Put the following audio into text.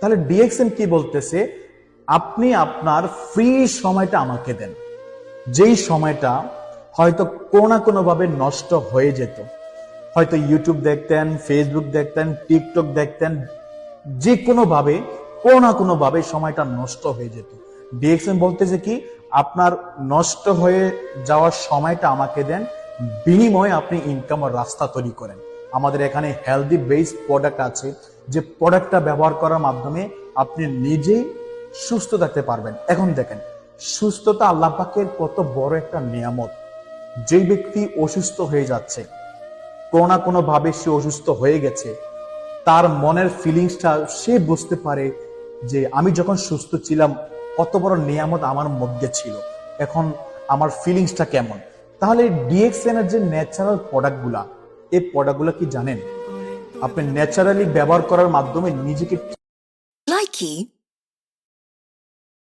তাহলে ডিএক্সএন কি বলতেছে? আপনি আপনার ফ্রি সময়টা আমাকে দেন। যেই সময়টা হয়তো কোনো না কোনো ভাবে নষ্ট হয়ে যেত। হয়তো ইউটিউব দেখতেন ফেসবুক দেখতেন টিকটক দেখতেন, যে কোনো ভাবে কোনো না কোনো ভাবে সময়টা নষ্ট হয়ে যেত। ডিএক্সএন বলতেছে কি, আপনার নষ্ট হয়ে যাওয়ার সময়টা আমাকে দেন, বিনিময়ে আপনি ইনকামের রাস্তা তৈরি করেন। আমাদের এখানে হেলদি বেস প্রোডাক্ট আছে যে প্রোডাক্টটা ব্যবহার করার মাধ্যমে আপনি নিজেই সুস্থ থাকতে পারবেন। এখন দেখেন, সুস্থতা আল্লাহ পাকের কত বড় একটা নিয়ামত। যে ব্যক্তি অসুস্থ হয়ে যাচ্ছে, কোনো না কোনো ভাবে সে অসুস্থ হয়ে গেছে, তার মনের ফিলিংসটা সে বুঝতে পারে যে আমি যখন সুস্থ ছিলাম, কত বড় নিয়ামত আমার মধ্যে ছিল। এখন আমার ফিলিংসটা কেমন? তাহলে ডিএক্সএন এর যে ন্যাচারাল প্রোডাক্টগুলা এই প্রোডাক্টগুলো কি জানেন? আপনি ন্যাচারালি ব্যবহার করার মাধ্যমে নিজেকে Likey